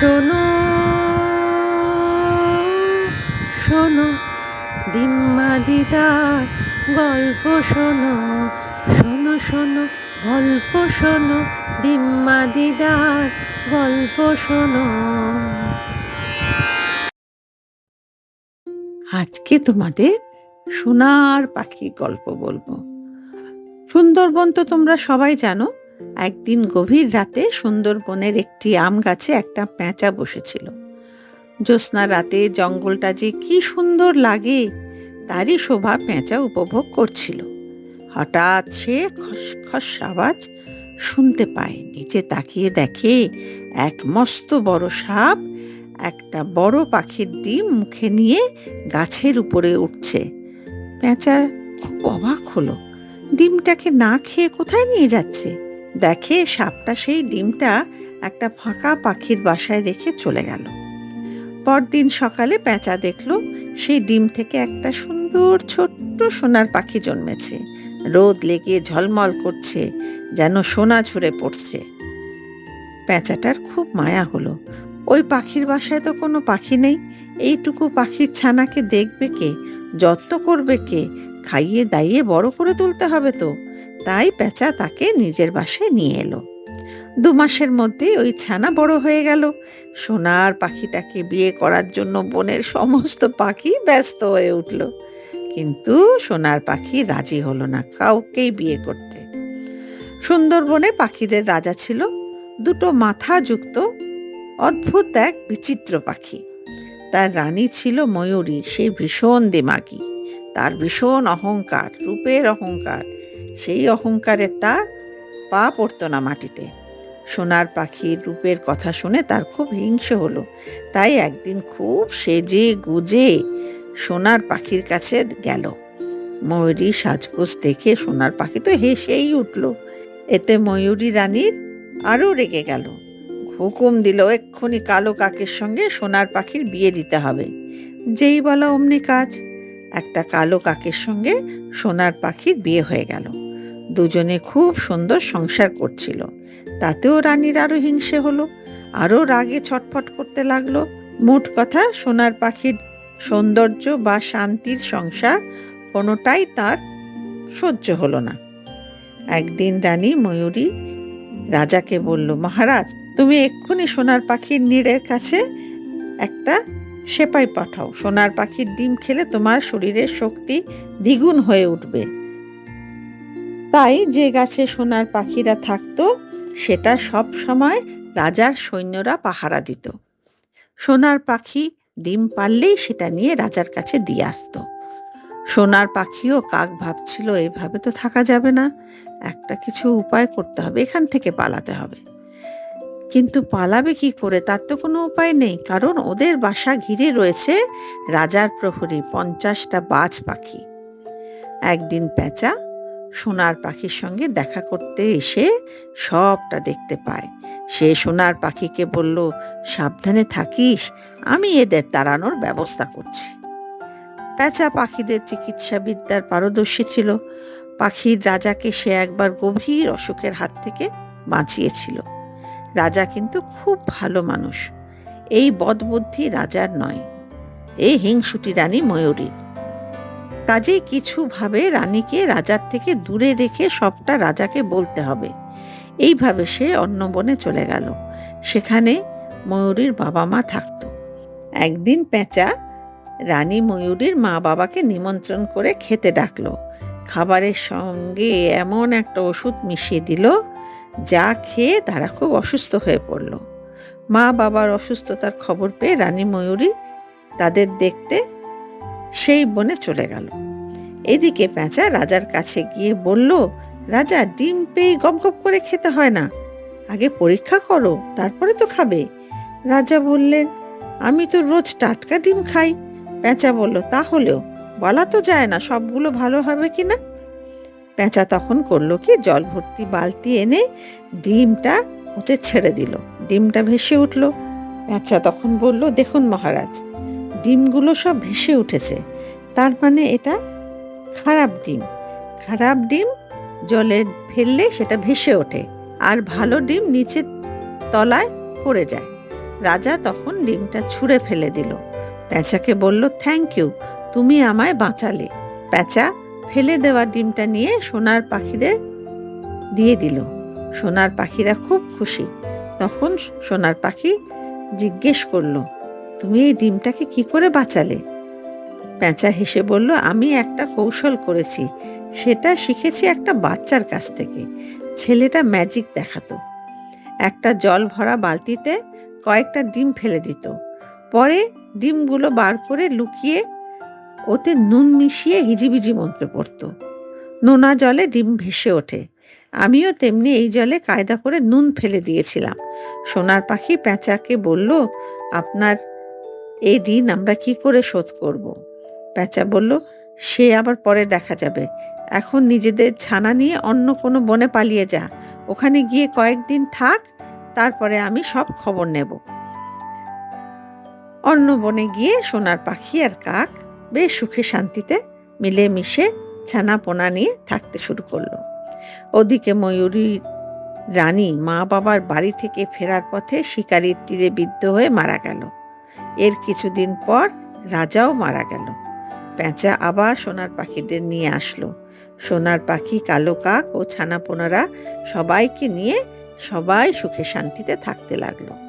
শোনো শোনো দিম্মা দিদার গল্প শোনো শোনো শোনো, গল্প শোনো দিম্মা দিদার গল্প শোনো। আজকে তোমাদের সোনার পাখির গল্প বলব। সুন্দরবন তো তোমরা সবাই জানো একদিন গভীর রাতে সুন্দরবনের একটি আম গাছে একটা প্যাঁচা বসেছিল। জ্যোৎস্না রাতে জঙ্গলটা যে কি সুন্দর লাগে, তারই শোভা প্যাঁচা উপভোগ করছিল। হঠাৎ সে খসখস আওয়াজ শুনতে পায়, নিচে তাকিয়ে দেখে এক মস্ত বড় সাপ একটা বড় পাখির ডিম মুখে নিয়ে গাছের উপরে উঠছে। পেঁচা খুব অবাক হলো, ডিমটাকে না খেয়ে কোথায় নিয়ে যাচ্ছে? দেখে সাপটা সেই ডিমটা একটা ফাঁকা পাখির বাসায় রেখে চলে গেল। পরদিন সকালে পেঁচা দেখল, সেই ডিম থেকে একটা সুন্দর ছোট্ট সোনার পাখি জন্মেছে। রোদ লেগে ঝলমল করছে, যেন সোনা ঝরে পড়ছে। পেঁচাটার খুব মায়া হলো। ওই পাখির বাসায় তো কোনো পাখি নেই। এইটুকু পাখির ছানাকে দেখবে কে, যত্ন করবে কে, খাইয়ে দাইয়ে বড় করে তুলতে হবে তো। তাই পেঁচা তাকে নিজের বাসায় নিয়ে এলো। দু মাসের মধ্যেই ওই ছানা বড় হয়ে গেল। সোনার পাখিটাকে বিয়ে করার জন্য বনের সমস্ত পাখি ব্যস্ত হয়ে উঠল। কিন্তু সোনার পাখি রাজি হলো না কাউকেই বিয়ে করতে। সুন্দরবনে পাখিদের রাজা ছিল। দুটো মাথা যুক্ত, অদ্ভুত এক বিচিত্র পাখি। তার রানী ছিল ময়ূরী, সে ভীষণ দিমাগী। তার ভীষণ অহংকার, রূপের অহংকার। সেই অহংকারে তা পা পড়তো না মাটিতে। সোনার পাখির রূপের কথা শুনে তার খুব হিংসে হলো। তাই একদিন খুব সেজে গুজে সোনার পাখির কাছে গেল। ময়ূরী সাজগোজ দেখে সোনার পাখি তো হেসেই উঠল। এতে ময়ূরী রানীর আরও রেগে গেল। হুকুম দিল, এক্ষুনি কালো কাকের সঙ্গে সোনার পাখির বিয়ে দিতে হবে। যেই বলা অমনি কাজ। একটা কালো কাকের সঙ্গে সোনার পাখির বিয়ে হয়ে গেল। দুজনে খুব সুন্দর সংসার করছিল। তাতেও রানীর আরও হিংসে হলো, আরও রাগে ছটফট করতে লাগল। মোট কথা, সোনার পাখির সৌন্দর্য বা শান্তির সংসার কোনোটাই তার সহ্য হলো না। একদিন রানী ময়ূরী রাজাকে বলল, মহারাজ, তুমি এক্ষুনি সোনার পাখির নীড়ের কাছে একটা সেপাই পাঠাও। সোনার পাখির ডিম খেলে তোমার শরীরের শক্তি দ্বিগুণ হয়ে উঠবে। তাই যে গাছে সোনার পাখিরা থাকতো, সেটা সব সময় রাজার সৈন্যরা পাহারা দিত। সোনার পাখি ডিম পারলেই সেটা নিয়ে রাজার কাছে দিয়ে আসতো। সোনার পাখিও কাক ভাবছিল, এভাবে তো থাকা যাবে না, একটা কিছু উপায় করতে হবে, এখান থেকে পালাতে হবে। কিন্তু পালাবে কি করে, তার তো কোনো উপায় নেই, কারণ ওদের বাসা ঘিরে রয়েছে রাজার প্রহরী পঞ্চাশটা বাজ পাখি। একদিন পেঁচা সোনার পাখির সঙ্গে দেখা করতে এসে সবটা দেখতে পায়। সে সোনার পাখিকে বলল, সাবধানে থাকিস, আমি এদের তাড়ানোর ব্যবস্থা করছি। পেঁচা পাখিদের চিকিৎসাবিদ্যার পারদর্শী ছিল। পাখির রাজাকে সে একবার গভীর অসুখের হাত থেকে বাঁচিয়েছিল। রাজা কিন্তু খুব ভালো মানুষ। এই বদবুদ্ধি রাজার নয়। এই হিংসুটি রানী ময়ূরীর। কাজেই কিছু ভাবে রানীকে রাজার থেকে দূরে রেখে সবটা রাজাকে বলতে হবে। এইভাবে সে অন্য বনে চলে গেল। সেখানে ময়ূরীর বাবা মা থাকত। একদিন পেঁচা রানী ময়ূরীর মা বাবাকে নিমন্ত্রণ করে খেতে ডাকলো। খাবারের সঙ্গে এমন একটা ওষুধ মিশিয়ে দিল, যা খেয়ে তারা খুব অসুস্থ হয়ে পড়ল। মা বাবার অসুস্থতার খবর পেয়ে রানী ময়ূরী তাদের দেখতে সেই বনে চলে গেল। এদিকে প্যাঁচা রাজার কাছে গিয়ে বলল, রাজা, ডিম পেয়ে গপ গপ করে খেতে হয় না। আগে পরীক্ষা করো, তারপরে তো খাবে। রাজা বললেন, আমি তো রোজ টাটকা ডিম খাই। প্যাঁচা বলল, তাহলেও বলা তো যায় না সবগুলো ভালো হবে কি না? প্যাঁচা তখন করল কি, জল ভর্তি বালতি এনে ডিমটা ওতে ছেড়ে দিল। ডিমটা ভেসে উঠল। প্যাঁচা তখন বলল, দেখুন মহারাজ ডিমগুলো সব ভেসে উঠেছে। তার মানে এটা খারাপ ডিম। খারাপ ডিম জলে ফেললে সেটা ভেসে ওঠে আর ভালো ডিম নিচে তলায় পড়ে যায়। রাজা তখন ডিমটা ছুঁড়ে ফেলে দিল। প্যাঁচাকে বলল থ্যাংক ইউ তুমি আমায় বাঁচালে। প্যাঁচা ফেলে দেওয়া ডিমটা নিয়ে সোনার পাখিদের দিয়ে দিল। সোনার পাখিরা খুব খুশি। তখন সোনার পাখি জিজ্ঞেস করল তুমি এই ডিমটাকে কি করে বাঁচালে? প্যাঁচা হেসে বলল, আমি একটা কৌশল করেছি। সেটা শিখেছি একটা বাচ্চার কাছ থেকে। ছেলেটা ম্যাজিক দেখাতো। একটা জল ভরা বালতিতে কয়েকটা ডিম ফেলে দিত। পরে ডিমগুলো বার করে লুকিয়ে ওতে নুন মিশিয়ে হিজিবিজি মন্ত্র পড়ত। নোনা জলে ডিম ভেসে ওঠে। আমিও তেমনি এই জলে কায়দা করে নুন ফেলে দিয়েছিলাম। সোনার পাখি প্যাঁচাকে বলল, আপনার এই ঋণ আমরা কি করে শোধ করব? প্যাঁচা বলল, সে আবার পরে দেখা যাবে। এখন নিজেদের ছানা নিয়ে অন্য কোনো বনে পালিয়ে যা। ওখানে গিয়ে কয়েকদিন থাক, তারপরে আমি সব খবর নেব। অন্য বনে গিয়ে সোনার পাখি আর কাক বেশ সুখে শান্তিতে মিলেমিশে ছানা পোনা নিয়ে থাকতে শুরু করল। ওদিকে ময়ূরী রানী মা বাবার বাড়ি থেকে ফেরার পথে শিকারির তীরে বিদ্ধ হয়ে মারা গেল। এর কিছুদিন পর রাজাও মারা গেল। প্যাঁচা আবার সোনার পাখিদের নিয়ে আসলো। সোনার পাখি, কালো কাক ও ছানাপোনারা সবাইকে নিয়ে সবাই সুখে শান্তিতে থাকতে লাগল।